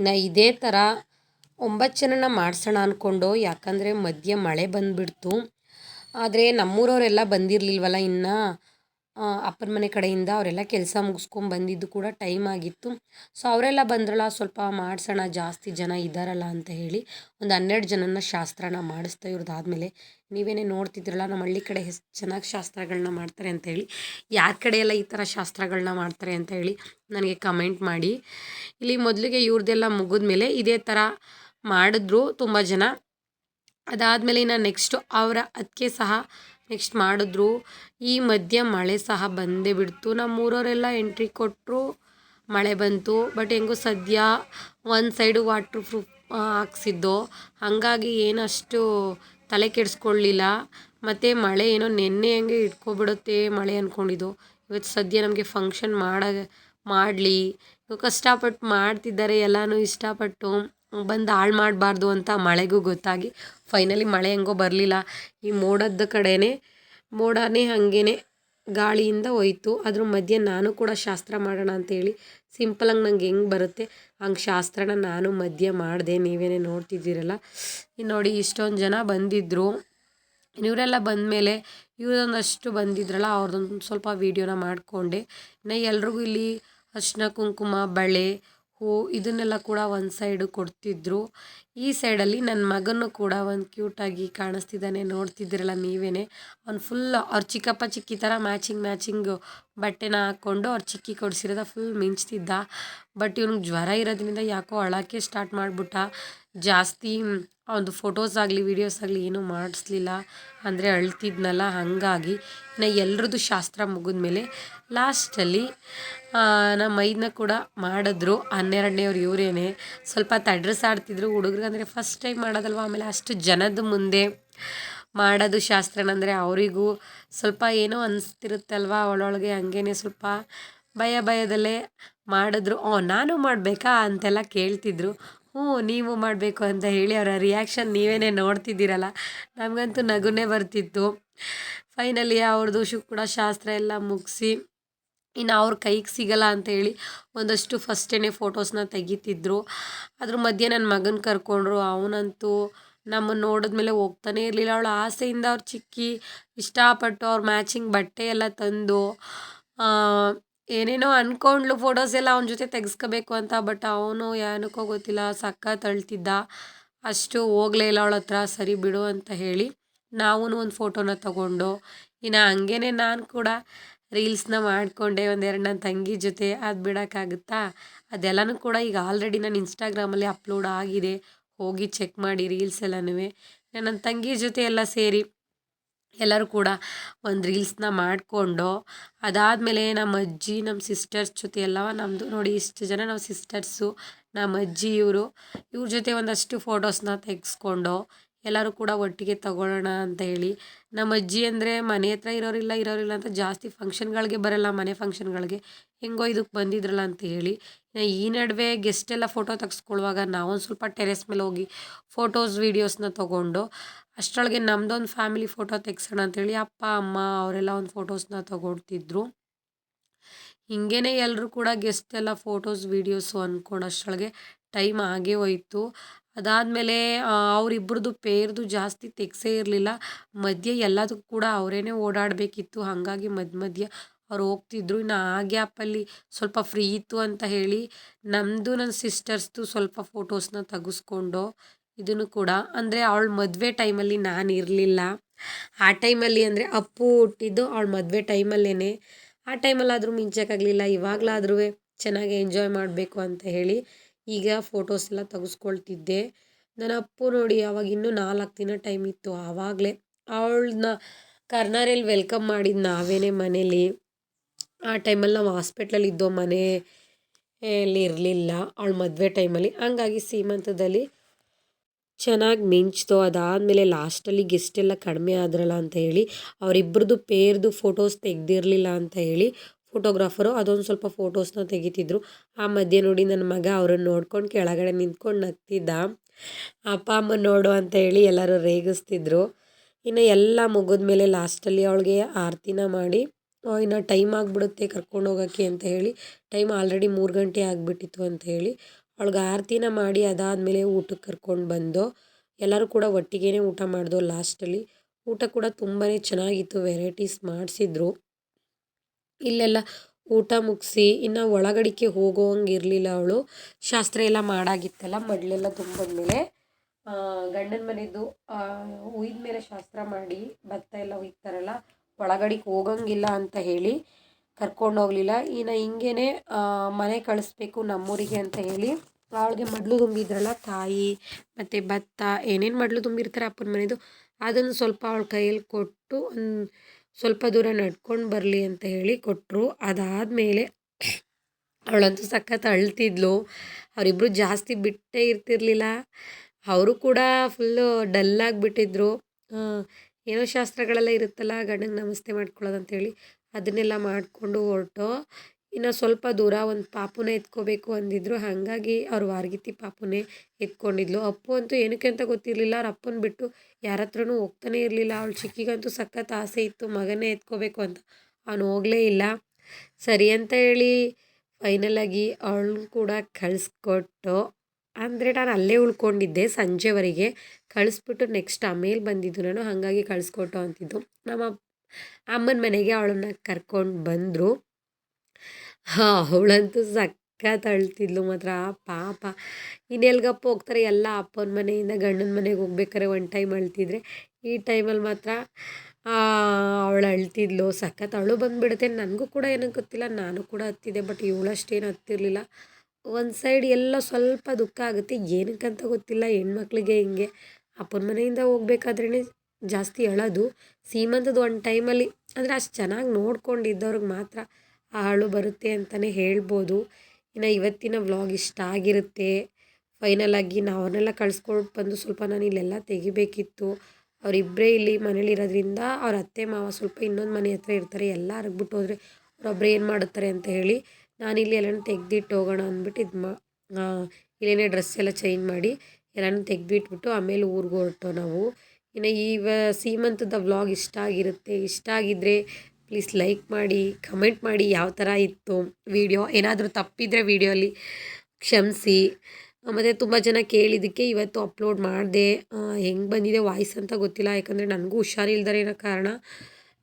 ಇನ್ನು ಇದೇ ಥರ ಒಂಬತ್ತು ಜನನ ಮಾಡಿಸೋಣ ಅಂದ್ಕೊಂಡು ಯಾಕಂದರೆ ಮಧ್ಯೆ ಮಳೆ ಬಂದುಬಿಡ್ತು. ಆದರೆ ನಮ್ಮೂರವರೆಲ್ಲ ಬಂದಿರಲಿಲ್ವಲ್ಲ ಇನ್ನು? ಅಪ್ಪನ ಮನೆ ಕಡೆಯಿಂದ ಅವರೆಲ್ಲ ಕೆಲಸ ಮುಗಿಸ್ಕೊಂಡು ಬಂದಿದ್ದು ಕೂಡ ಟೈಮ್ ಆಗಿತ್ತು. ಸೊ ಅವರೆಲ್ಲ ಬಂದ್ರಲ್ಲ, ಸ್ವಲ್ಪ ಮಾಡಿಸೋಣ, ಜಾಸ್ತಿ ಜನ ಇದ್ದಾರಲ್ಲ ಅಂತ ಹೇಳಿ ಒಂದು ಹನ್ನೆರಡು ಜನನ ಶಾಸ್ತ್ರನ ಮಾಡಿಸ್ತಾ ಇವ್ರದ್ದಾದಮೇಲೆ ನೀವೇನೇ ನೋಡ್ತಿದ್ರಲ್ಲ, ನಮ್ಮ ಹಳ್ಳಿ ಕಡೆ ಎಷ್ಟು ಚೆನ್ನಾಗಿ ಶಾಸ್ತ್ರಗಳನ್ನ ಮಾಡ್ತಾರೆ ಅಂತ ಹೇಳಿ, ಯಾರ ಕಡೆ ಎಲ್ಲ ಈ ಥರ ಶಾಸ್ತ್ರಗಳನ್ನ ಮಾಡ್ತಾರೆ ಅಂತ ಹೇಳಿ ನನಗೆ ಕಮೆಂಟ್ ಮಾಡಿ. ಇಲ್ಲಿ ಮೊದಲಿಗೆ ಇವ್ರದ್ದೆಲ್ಲ ಮುಗಿದ್ಮೇಲೆ ಇದೇ ಥರ ಮಾಡಿದ್ರು ತುಂಬ ಜನ. ಅದಾದಮೇಲೆ ಇನ್ನು ನೆಕ್ಸ್ಟು ಅವರ ಅದಕ್ಕೆ ಸಹ ನೆಕ್ಸ್ಟ್ ಮಾಡಿದ್ರು. ಈ ಮಧ್ಯೆ ಮಳೆ ಸಹ ಬಂದೇ ಬಿಡ್ತು. ನಮ್ಮೂರವರೆಲ್ಲ ಎಂಟ್ರಿ ಕೊಟ್ಟರು ಮಳೆ ಬಂತು. ಬಟ್ ಹೆಂಗೋ ಸದ್ಯ ಒಂದು ಸೈಡು ವಾಟ್ರ್ ಪ್ರೂಫ್ ಹಾಕ್ಸಿದ್ದು. ಹಾಗಾಗಿ ಏನಷ್ಟು ತಲೆ ಕೆಡಿಸ್ಕೊಳ್ಳಿಲ್ಲ ಮತ್ತು ಮಳೆ ಏನೋ ನೆನ್ನೆ ಹಂಗೆ ಇಟ್ಕೊಬಿಡುತ್ತೆ ಮಳೆ ಅಂದ್ಕೊಂಡಿದ್ದು ಇವತ್ತು ಸದ್ಯ ನಮಗೆ ಫಂಕ್ಷನ್ ಮಾಡ, ಮಾಡಲಿ. ಕಷ್ಟಪಟ್ಟು ಮಾಡ್ತಿದ್ದಾರೆ, ಎಲ್ಲನೂ ಇಷ್ಟಪಟ್ಟು. ಬಂದು ಹಾಳು ಮಾಡಬಾರ್ದು ಅಂತ ಮಳೆಗೂ ಗೊತ್ತಾಗಿ ಫೈನಲಿ ಮಳೆ ಹೆಂಗೋ ಬರಲಿಲ್ಲ. ಈ ಮೋಡದ ಕಡೆನೇ, ಮೋಡನೇ ಹಾಗೇನೆ ಗಾಳಿಯಿಂದ ಹೋಯ್ತು. ಅದ್ರ ಮಧ್ಯೆ ನಾನು ಕೂಡ ಶಾಸ್ತ್ರ ಮಾಡೋಣ ಅಂತೇಳಿ ಸಿಂಪಲಾಗಿ ನಂಗೆ ಹೆಂಗೆ ಬರುತ್ತೆ, ಹಂಗೆ ಶಾಸ್ತ್ರನ ನಾನು ಮಧ್ಯೆ ಮಾಡಿದೆ. ನೀವೇನೇ ನೋಡ್ತಿದ್ದೀರಲ್ಲ. ಇನ್ನು ನೋಡಿ ಇಷ್ಟೊಂದು ಜನ ಬಂದಿದ್ದರು ಇವರೆಲ್ಲ ಬಂದಮೇಲೆ ಇವರೊಂದಷ್ಟು ಬಂದಿದ್ರಲ್ಲ ಅವ್ರದ್ದೊಂದು ಸ್ವಲ್ಪ ವೀಡಿಯೋನ ಮಾಡಿಕೊಂಡೆ. ಇನ್ನು ಎಲ್ರಿಗೂ ಇಲ್ಲಿ ಅರ್ಶಿನ, ಕುಂಕುಮ, ಬಳೆ ಹೂ ಇದನ್ನೆಲ್ಲ ಕೂಡ ಒಂದು ಸೈಡು ಕೊಡ್ತಿದ್ರು. ಈ ಸೈಡಲ್ಲಿ ನನ್ನ ಮಗನೂ ಕೂಡ ಒಂದು ಕ್ಯೂಟಾಗಿ ಕಾಣಿಸ್ತಿದ್ದಾನೆ, ನೋಡ್ತಿದ್ದಿರಲ್ಲ ನೀವೇ ಅವ್ನು ಫುಲ್ ಅವ್ರ ಚಿಕ್ಕಪ್ಪ ಚಿಕ್ಕಿ ಥರ ಮ್ಯಾಚಿಂಗ್ ಮ್ಯಾಚಿಂಗ್ ಬಟ್ಟೆನ ಹಾಕ್ಕೊಂಡು ಅವ್ರ ಚಿಕ್ಕಿ ಕೊಡಿಸಿರೋದ ಫುಲ್ ಮಿಂಚ್ತಿದ್ದ. ಬಟ್ ಇವ್ನಿಗೆ ಜ್ವರ ಇರೋದ್ರಿಂದ ಯಾಕೋ ಅಳಕ್ಕೆ ಸ್ಟಾರ್ಟ್ ಮಾಡಿಬಿಟ್ಟ. ಜಾಸ್ತಿ ಒಂದು ಫೋಟೋಸ್ ಆಗಲಿ ವೀಡಿಯೋಸ್ ಆಗಲಿ ಏನೂ ಮಾಡಿಸ್ಲಿಲ್ಲ. ಅಂದರೆ ಅಳ್ತಿದ್ನಲ್ಲ, ಹಾಗಾಗಿ. ಇನ್ನು ಎಲ್ರದ್ದು ಶಾಸ್ತ್ರ ಮುಗಿದ್ಮೇಲೆ ಲಾಸ್ಟಲ್ಲಿ ನಮ್ಮ ಮೈದನ್ನ ಕೂಡ ಮಾಡಿದ್ರು. ಹನ್ನೆರಡನೇವ್ರು ಇವರೇನೆ. ಸ್ವಲ್ಪ ತಡ್ರಸಾಡ್ತಿದ್ರು ಹುಡುಗ್ರಿಗೆ. ಅಂದರೆ ಫಸ್ಟ್ ಟೈಮ್ ಮಾಡೋದಲ್ವ? ಆಮೇಲೆ ಅಷ್ಟು ಜನದ ಮುಂದೆ ಮಾಡೋದು ಶಾಸ್ತ್ರನಂದರೆ ಅವರಿಗೂ ಸ್ವಲ್ಪ ಏನೋ ಅನಿಸ್ತಿರುತ್ತಲ್ವ? ಅವಳೊಳಗೆ ಹಂಗೇನೆ ಸ್ವಲ್ಪ ಭಯ ಭಯದಲ್ಲೇ ಮಾಡಿದ್ರು. ಓ, ನಾನು ಮಾಡಬೇಕಾ ಅಂತೆಲ್ಲ ಕೇಳ್ತಿದ್ರು. ಹ್ಞೂ, ನೀವು ಮಾಡಬೇಕು ಅಂತ ಹೇಳಿ ಅವರ ರಿಯಾಕ್ಷನ್ ನೀವೇನೇ ನೋಡ್ತಿದ್ದೀರಲ್ಲ. ನಮಗಂತೂ ನಗುನೇ ಬರ್ತಿತ್ತು. ಫೈನಲಿ ಅವ್ರದ್ದು ಶು ಕೂಡ ಶಾಸ್ತ್ರ ಎಲ್ಲ ಮುಗಿಸಿ, ಇನ್ನು ಅವ್ರ ಕೈಗೆ ಸಿಗಲ್ಲ ಅಂತೇಳಿ ಒಂದಷ್ಟು ಫಸ್ಟೇ ಫೋಟೋಸ್ನ ತೆಗಿತಿದ್ರು. ಅದ್ರ ಮಧ್ಯೆ ನನ್ನ ಮಗನ ಕರ್ಕೊಂಡ್ರು, ಅವನಂತೂ ನಮ್ಮನ್ನು ನೋಡಿದ್ಮೇಲೆ ಹೋಗ್ತಾನೇ ಇರಲಿಲ್ಲ. ಅವಳು ಆಸೆಯಿಂದ ಅವ್ರು ಚಿಕ್ಕಿ ಇಷ್ಟಪಟ್ಟು ಅವ್ರ ಮ್ಯಾಚಿಂಗ್ ಬಟ್ಟೆ ಎಲ್ಲ ತಂದು ಏನೇನೋ ಅನ್ಕೊಂಡ್ಲು ಫೋಟೋಸ್ ಎಲ್ಲ ಅವನ ಜೊತೆ ತೆಗೆಸ್ಕೋಬೇಕು ಅಂತ ಬಟ್ ಅವನು ಏನಕ್ಕೋ ಗೊತ್ತಿಲ್ಲ ಸಖತ್ ಅಳ್ತಿದ್ದ ಅಷ್ಟು ಹೋಗಲೇ ಇಲ್ಲ ಅವಳ ಹತ್ರ, ಸರಿ ಬಿಡು ಅಂತ ಹೇಳಿ ನಾವೂ ಒಂದು ಫೋಟೋನ ತಗೊಂಡು, ಇನ್ನು ಹಂಗೇನೆ ನಾನು ಕೂಡ ರೀಲ್ಸ್ನ ಮಾಡಿಕೊಂಡೆ ಒಂದೆರಡು ನನ್ನ ತಂಗಿ ಜೊತೆ, ಅದು ಬಿಡೋಕ್ಕಾಗುತ್ತಾ? ಅದೆಲ್ಲನೂ ಕೂಡ ಈಗ ಆಲ್ರೆಡಿ ನಾನು ಇನ್ಸ್ಟಾಗ್ರಾಮಲ್ಲಿ ಅಪ್ಲೋಡ್ ಆಗಿದೆ, ಹೋಗಿ ಚೆಕ್ ಮಾಡಿ ರೀಲ್ಸ್ ಎಲ್ಲನೂ ನನ್ನ ತಂಗಿ ಜೊತೆ ಎಲ್ಲ ಸೇರಿ ಎಲ್ಲರೂ ಕೂಡ ಒಂದು ರೀಲ್ಸ್ನ ಮಾಡಿಕೊಂಡು, ಅದಾದಮೇಲೆ ನಮ್ಮ ಅಜ್ಜಿ, ನಮ್ಮ ಸಿಸ್ಟರ್ಸ್ ಜೊತೆ ಎಲ್ಲವ ನಮ್ಮದು ನೋಡಿ ಇಷ್ಟು ಜನ ನಾವು ಸಿಸ್ಟರ್ಸು, ನಮ್ಮ ಅಜ್ಜಿ, ಇವರು, ಇವ್ರ ಜೊತೆ ಒಂದಷ್ಟು ಫೋಟೋಸ್ನ ತೆಗೆಸ್ಕೊಂಡು ಎಲ್ಲರೂ ಕೂಡ ಒಟ್ಟಿಗೆ ತಗೊಳ್ಳೋಣ ಅಂತ ಹೇಳಿ. ನಮ್ಮ ಅಜ್ಜಿ ಅಂದರೆ ಮನೆ ಹತ್ರ ಇರೋರಿಲ್ಲ ಇರೋರಿಲ್ಲ ಅಂತ ಜಾಸ್ತಿ ಫಂಕ್ಷನ್ಗಳಿಗೆ ಬರಲ್ಲ, ಮನೆ ಫಂಕ್ಷನ್ಗಳಿಗೆ. ಹೆಂಗೋ ಇದಕ್ಕೆ ಬಂದಿದ್ರಲ್ಲ ಅಂತ ಹೇಳಿ. ಈ ನಡುವೆ ಗೆಸ್ಟ್ ಎಲ್ಲ ಫೋಟೋ ತೆಗೆಸ್ಕೊಳ್ಳುವಾಗ ನಾವೊಂದು ಸ್ವಲ್ಪ ಟೆರೆಸ್ ಮೇಲೆ ಹೋಗಿ ಫೋಟೋಸ್, ವೀಡಿಯೋಸ್ನ ತೊಗೊಂಡು ಅಷ್ಟರೊಳಗೆ ನಮ್ಮದೊಂದು ಫ್ಯಾಮಿಲಿ ಫೋಟೋ ತೆಗ್ಸೋಣ ಅಂತೇಳಿ ಅಪ್ಪ, ಅಮ್ಮ ಅವರೆಲ್ಲ ಒಂದು ಫೋಟೋಸ್ನ ತಗೊಳ್ತಿದ್ರು ಹಿಂಗೇನೆ ಎಲ್ಲರೂ ಕೂಡ ಗೆಸ್ಟ್ ಎಲ್ಲ ಫೋಟೋಸ್ ವೀಡಿಯೋಸು ಅಂದ್ಕೊಂಡು ಅಷ್ಟರೊಳಗೆ ಟೈಮ್ ಆಗೇ ಹೋಯ್ತು. ಅದಾದಮೇಲೆ ಅವರಿಬ್ರದ್ದು ಪೇರ್ದು ಜಾಸ್ತಿ ತೆಗ್ಸೇ ಇರಲಿಲ್ಲ. ಮಧ್ಯೆ ಎಲ್ಲದಕ್ಕೂ ಕೂಡ ಅವರೇನೆ ಓಡಾಡಬೇಕಿತ್ತು. ಹಾಗಾಗಿ ಮಧ್ಯ ಮಧ್ಯ ಅವ್ರು ಹೋಗ್ತಿದ್ರು. ಇನ್ನು ಆ ಗ್ಯಾಪಲ್ಲಿ ಸ್ವಲ್ಪ ಫ್ರೀ ಇತ್ತು ಅಂತ ಹೇಳಿ ನಮ್ಮದು ನನ್ನ ಸಿಸ್ಟರ್ಸ್ದು ಸ್ವಲ್ಪ ಫೋಟೋಸ್ನ ತೆಗೆಸ್ಕೊಂಡು ಇದನ್ನು ಕೂಡ ಅಂದರೆ ಅವಳ ಮದುವೆ ಟೈಮಲ್ಲಿ ನಾನು ಇರಲಿಲ್ಲ. ಆ ಟೈಮಲ್ಲಿ ಅಂದರೆ ಅಪ್ಪು ಹುಟ್ಟಿದ್ದು ಅವಳ ಮದುವೆ ಟೈಮಲ್ಲೇ ಆ ಟೈಮಲ್ಲಾದರೂ ಮಿಂಚಕ್ಕಾಗಲಿಲ್ಲ. ಇವಾಗಲಾದ್ರೂ ಚೆನ್ನಾಗಿ ಎಂಜಾಯ್ ಮಾಡಬೇಕು ಅಂತ ಹೇಳಿ ಈಗ ಫೋಟೋಸ್ ಎಲ್ಲ ತೆಗೆಸ್ಕೊಳ್ತಿದ್ದೆ. ನನ್ನ ಅಪ್ಪು ನೋಡಿ ಅವಾಗ ಇನ್ನೂ ನಾಲ್ಕು ದಿನ ಟೈಮ್ ಇತ್ತು. ಆವಾಗಲೇ ಅವಳನ್ನ ಕರ್ನಾರೆಯಲ್ಲಿ ವೆಲ್ಕಮ್ ಮಾಡಿದ್ದು ನಾವೇನೇ ಮನೇಲಿ. ಆ ಟೈಮಲ್ಲಿ ನಾವು ಹಾಸ್ಪಿಟ್ಲಲ್ಲಿ ಇದ್ದೋ ಮನೆ ಅಲ್ಲಿ ಇರಲಿಲ್ಲ. ಅವಳ ಮದುವೆ ಟೈಮಲ್ಲಿ ಹಂಗಾಗಿ ಸೀಮಂತದಲ್ಲಿ ಚೆನ್ನಾಗಿ ಮಿಂಚಿತು ಅದಾದಮೇಲೆ ಲಾಸ್ಟಲ್ಲಿ ಗೆಸ್ಟೆಲ್ಲ ಕಡಿಮೆ ಆದ್ರಲ್ಲ ಅಂತ ಹೇಳಿ ಅವರಿಬ್ಬರದು ಪೇರ್ದು ಫೋಟೋಸ್ ತೆಗೆದಿರಲಿಲ್ಲ ಅಂತ ಹೇಳಿ ಫೋಟೋಗ್ರಾಫರು ಅದೊಂದು ಸ್ವಲ್ಪ ಫೋಟೋಸ್ನ ತೆಗಿತಿದ್ರು. ಆ ಮಧ್ಯೆ ನೋಡಿ ನನ್ನ ಮಗ ಅವ್ರನ್ನ ನೋಡ್ಕೊಂಡು ಕೆಳಗಡೆ ನಿಂತ್ಕೊಂಡು ನಗ್ತಿದ್ದ. ಅಪ್ಪ, ಅಮ್ಮ ನೋಡು ಅಂತ ಹೇಳಿ ಎಲ್ಲರೂ ರೇಗಿಸ್ತಿದ್ರು. ಇನ್ನು ಎಲ್ಲ ಮುಗಿದ್ಮೇಲೆ ಲಾಸ್ಟಲ್ಲಿ ಅವಳಿಗೆ ಆರತಿನ ಮಾಡಿ ಇನ್ನು ಟೈಮ್ ಆಗಿಬಿಡುತ್ತೆ ಕರ್ಕೊಂಡು ಹೋಗೋಕ್ಕೆ ಅಂತ ಹೇಳಿ, ಟೈಮ್ ಆಲ್ರೆಡಿ ಮೂರು ಗಂಟೆ ಆಗಿಬಿಟ್ಟಿತ್ತು ಅಂತ ಹೇಳಿ ಅವಳಿಗೆ ಆರತಿನ ಮಾಡಿ ಅದಾದಮೇಲೆ ಊಟಕ್ಕೆ ಕರ್ಕೊಂಡು ಬಂದು ಎಲ್ಲರೂ ಕೂಡ ಒಟ್ಟಿಗೆ ಊಟ ಮಾಡಿದೋ ಲಾಸ್ಟಲ್ಲಿ. ಊಟ ಕೂಡ ತುಂಬಾ ಚೆನ್ನಾಗಿತ್ತು, ವೆರೈಟೀಸ್ ಮಾಡಿಸಿದ್ರು. ಇಲ್ಲೆಲ್ಲ ಊಟ ಮುಗಿಸಿ ಇನ್ನು ಒಳಗಡಿಕೆ ಹೋಗೋವಂಗೆ ಇರಲಿಲ್ಲ ಅವಳು. ಶಾಸ್ತ್ರ ಎಲ್ಲ ಮಾಡಾಗಿತ್ತಲ್ಲ, ಮಡ್ಲೆಲ್ಲ ತುಂಬಿದ್ಮೇಲೆ ಗಂಡನ ಮನೆಯದು ಮೇಲೆ ಶಾಸ್ತ್ರ ಮಾಡಿ ಭತ್ತ ಎಲ್ಲ ಉಯ್ತಾರಲ್ಲ ಒಳಗಡಿಗೆ ಹೋಗಂಗಿಲ್ಲ ಅಂತ ಹೇಳಿ ಕರ್ಕೊಂಡು ಹೋಗಲಿಲ್ಲ ಇನ್ನು ಹಿಂಗೇನೆ ಮನೆ ಕಳಿಸ್ಬೇಕು ನಮ್ಮೂರಿಗೆ ಅಂತ ಹೇಳಿ ಅವಳಿಗೆ ಮಡ್ಲು ತುಂಬಿದ್ರಲ್ಲ ತಾಯಿ, ಮತ್ತು ಭತ್ತ, ಏನೇನು ಮಡ್ಲು ತುಂಬಿರ್ತಾರೆ ಅಪ್ಪನ ಮನೆಯದು ಅದನ್ನು ಸ್ವಲ್ಪ ಅವಳ ಕೈಯಲ್ಲಿ ಕೊಟ್ಟು ಸ್ವಲ್ಪ ದೂರ ನಡ್ಕೊಂಡು ಬರಲಿ ಅಂತ ಹೇಳಿ ಕೊಟ್ಟರು ಅದಾದಮೇಲೆ ಅವಳಂತೂ ಸಖತ್ ಅಳ್ತಿದ್ಲು. ಅವರಿಬ್ಬರು ಜಾಸ್ತಿ ಬಿಟ್ಟೇ ಇರ್ತಿರ್ಲಿಲ್ಲ. ಅವರು ಕೂಡ ಫುಲ್ಲು ಡಲ್ಲಾಗಿಬಿಟ್ಟಿದ್ರು ಏನೋ ಶಾಸ್ತ್ರಗಳೆಲ್ಲ ಇರುತ್ತಲ್ಲ ಗಂಡಂಗೆ ನಮಸ್ತೆ ಮಾಡ್ಕೊಳ್ಳೋದು ಅಂತೇಳಿ ಅದನ್ನೆಲ್ಲ ಮಾಡಿಕೊಂಡು ಹೊರಟು. ಇನ್ನು ಸ್ವಲ್ಪ ದೂರ ಒಂದು ಪಾಪುನ ಎತ್ಕೋಬೇಕು ಅಂದಿದ್ರು. ಹಾಗಾಗಿ ಅವ್ರು ವಾರ್ಗಿತಿ ಪಾಪುನೇ ಎತ್ಕೊಂಡಿದ್ಲು. ಅಪ್ಪು ಅಂತೂ ಏನಕ್ಕೆ ಅಂತ ಗೊತ್ತಿರಲಿಲ್ಲ. ಅವ್ರ ಅಪ್ಪನ ಬಿಟ್ಟು ಯಾರ ಹತ್ರನೂ ಹೋಗ್ತಾನೆ ಇರಲಿಲ್ಲ. ಅವಳು ಚಿಕ್ಕಿಗಂತೂ ಸಖತ್ ಆಸೆ ಇತ್ತು. ಮಗನೇ ಎತ್ಕೋಬೇಕು ಅಂತ. ಅವನು ಹೋಗಲೇ ಇಲ್ಲ. ಸರಿ ಅಂತ ಹೇಳಿ ಫೈನಲಾಗಿ ಅವಳನ್ನ ಕೂಡ ಕಳಿಸ್ಕೊಟ್ಟು, ಅಂದರೆ ನಾನು ಅಲ್ಲೇ ಉಳ್ಕೊಂಡಿದ್ದೆ ಸಂಜೆವರೆಗೆ. ಕಳಿಸ್ಬಿಟ್ಟು ನೆಕ್ಸ್ಟ್ ಆಮೇಲೆ ಬಂದಿದ್ದು ನಾನು. ಹಾಗಾಗಿ ಕಳಿಸ್ಕೊಟ್ಟು ಅಂತಿದ್ದು. ನಮ್ಮ ಅಮ್ಮನ ಮನೆಗೆ ಅವಳನ್ನ ಕರ್ಕೊಂಡು ಬಂದರು. ಹಾಂ, ಅವಳಂತೂ ಸಖತ್ ಅಳ್ತಿದ್ಲು ಮಾತ್ರ. ಪಾಪ. ಇನ್ನೆಲ್ಗಪ್ಪ ಹೋಗ್ತಾರೆ? ಎಲ್ಲ ಅಪ್ಪನ ಮನೆಯಿಂದ ಗಂಡನ ಮನೆಗೆ ಹೋಗ್ಬೇಕಾರೆ ಒನ್ ಟೈಮ್ ಅಳ್ತಿದ್ರೆ, ಈ ಟೈಮಲ್ಲಿ ಮಾತ್ರ ಅವಳು ಅಳ್ತಿದ್ಲು. ಸಖತ್ ಅವಳು ಬಂದುಬಿಡುತ್ತೆ. ನನಗೂ ಕೂಡ ಏನೋ ಗೊತ್ತಿಲ್ಲ. ನಾನು ಕೂಡ ಹತ್ತಿದ್ದೆ, ಬಟ್ ಇವಳಷ್ಟೇನು ಹತ್ತಿರಲಿಲ್ಲ. ಒಂದು ಸೈಡ್ ಎಲ್ಲ ಸ್ವಲ್ಪ ದುಃಖ ಆಗುತ್ತೆ. ಏನಕ್ಕಂತ ಗೊತ್ತಿಲ್ಲ. ಹೆಣ್ಮಕ್ಳಿಗೆ ಹಿಂಗೆ? ಅಪ್ಪನ ಮನೆಯಿಂದ ಹೋಗ್ಬೇಕಾದ್ರೇ ಜಾಸ್ತಿ ಅಳೋದು. ಸೀಮಂತದ್ದು ಒಂದು ಟೈಮಲ್ಲಿ ಅಂದರೆ ಅಷ್ಟು ಚೆನ್ನಾಗಿ ನೋಡ್ಕೊಂಡಿದ್ದವ್ರಿಗೆ ಮಾತ್ರ ಆ ಅಳು ಬರುತ್ತೆ ಅಂತಲೇ ಹೇಳ್ಬೋದು. ಇನ್ನು ಇವತ್ತಿನ ವ್ಲಾಗ್ ಇಷ್ಟ ಆಗಿರುತ್ತೆ. ಫೈನಲಾಗಿ ನಾವು ಅವ್ರನ್ನೆಲ್ಲ ಕಳ್ಸ್ಕೊಂಡು ಬಂದು ಸ್ವಲ್ಪ ನಾನು ಇಲ್ಲೆಲ್ಲ ತೆಗಿಬೇಕಿತ್ತು. ಅವರಿಬ್ಬರೇ ಇಲ್ಲಿ ಮನೇಲಿ ಇರೋದ್ರಿಂದ ಅವ್ರ ಅತ್ತೆ, ಮಾವ ಸ್ವಲ್ಪ ಇನ್ನೊಂದು ಮನೆ ಹತ್ರ ಇರ್ತಾರೆ. ಎಲ್ಲ ಅರಗ್ಬಿಟ್ಟು ಹೋದರೆ ಅವರೊಬ್ಬರೇ ಏನು ಮಾಡ್ತಾರೆ ಅಂತ ಹೇಳಿ ನಾನು ಇಲ್ಲಿ ಎಲ್ಲನೂ ತೆಗೆದಿಟ್ಟು ಹೋಗೋಣ ಅಂದ್ಬಿಟ್ಟು ಇದು ಮಾ ಇಲ್ಲೇನೇ ಡ್ರೆಸ್ ಎಲ್ಲ ಚೇಂಜ್ ಮಾಡಿ ಎಲ್ಲನೂ ತೆಗೆದಿಟ್ಬಿಟ್ಟು ಆಮೇಲೆ ಊರಿಗೆ ಹೊರಟೋ ನಾವು. ಇನ್ನು ಈ ವ ಸೀಮಂತದ ವ್ಲಾಗ್ ಇಷ್ಟ ಆಗಿರುತ್ತೆ, ಇಷ್ಟ ಆಗಿದ್ದರೆ ಪ್ಲೀಸ್ ಲೈಕ್ ಮಾಡಿ ಕಮೆಂಟ್ ಮಾಡಿ ಯಾವ ಥರ ಇತ್ತು ವಿಡಿಯೋ ಏನಾದರೂ ತಪ್ಪಿದರೆ ವಿಡಿಯೋಲಿ ಕ್ಷಮಿಸಿ. ಮತ್ತು ತುಂಬ ಜನ ಕೇಳಿದ್ದಕ್ಕೆ ಇವತ್ತು ಅಪ್ಲೋಡ್ ಮಾಡಿದೆ. ಹೆಂಗೆ ಬಂದಿದೆ ವಾಯ್ಸ್ ಅಂತ ಗೊತ್ತಿಲ್ಲ, ಯಾಕಂದರೆ ನನಗೂ ಹುಷಾರಿಲ್ದರೆ ಇರೋ ಕಾರಣ.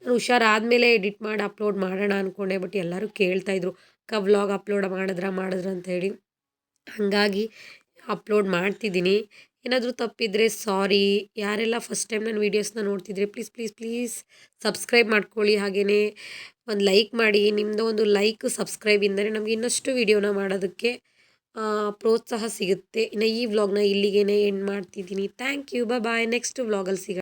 ನಾನು ಹುಷಾರಾದಮೇಲೆ ಎಡಿಟ್ ಮಾಡಿ ಅಪ್ಲೋಡ್ ಮಾಡೋಣ ಅಂದ್ಕೊಂಡೆ ಬಟ್ ಎಲ್ಲರೂ ಕೇಳ್ತಾಯಿದ್ರು ಕ ವ್ಲಾಗ್ ಅಪ್ಲೋಡ್ ಮಾಡಿದ್ರ ಮಾಡಿದ್ರ? ಅಂತ ಹೇಳಿ. ಹಾಗಾಗಿ ಅಪ್ಲೋಡ್ ಮಾಡ್ತಿದ್ದೀನಿ. ಏನಾದರೂ ತಪ್ಪಿದರೆ ಸಾರಿ. ಯಾರೆಲ್ಲ ಫಸ್ಟ್ ಟೈಮ್ ನನ್ನ ವೀಡಿಯೋಸ್ನ ನೋಡ್ತಿದ್ರೆ ಪ್ಲೀಸ್ ಪ್ಲೀಸ್ ಪ್ಲೀಸ್ ಸಬ್ಸ್ಕ್ರೈಬ್ ಮಾಡ್ಕೊಳ್ಳಿ. ಹಾಗೆಯೇ ಒಂದು ಲೈಕ್ ಮಾಡಿ. ನಿಮ್ಮದು ಒಂದು ಲೈಕ್ ಸಬ್ಸ್ಕ್ರೈಬಿಂದಲೇ ನಮಗೆ ಇನ್ನಷ್ಟು ವೀಡಿಯೋನ ಮಾಡೋದಕ್ಕೆ ಪ್ರೋತ್ಸಾಹ ಸಿಗುತ್ತೆ. ಇನ್ನು ಈ ವ್ಲಾಗ್ನ ಇಲ್ಲಿಗೇ ಎಂಡ್ ಮಾಡ್ತಿದ್ದೀನಿ. ಥ್ಯಾಂಕ್ ಯು ಬಾಯ್ ನೆಕ್ಸ್ಟ್ ವ್ಲಾಗಲ್ಲಿ ಸಿಗೋಣ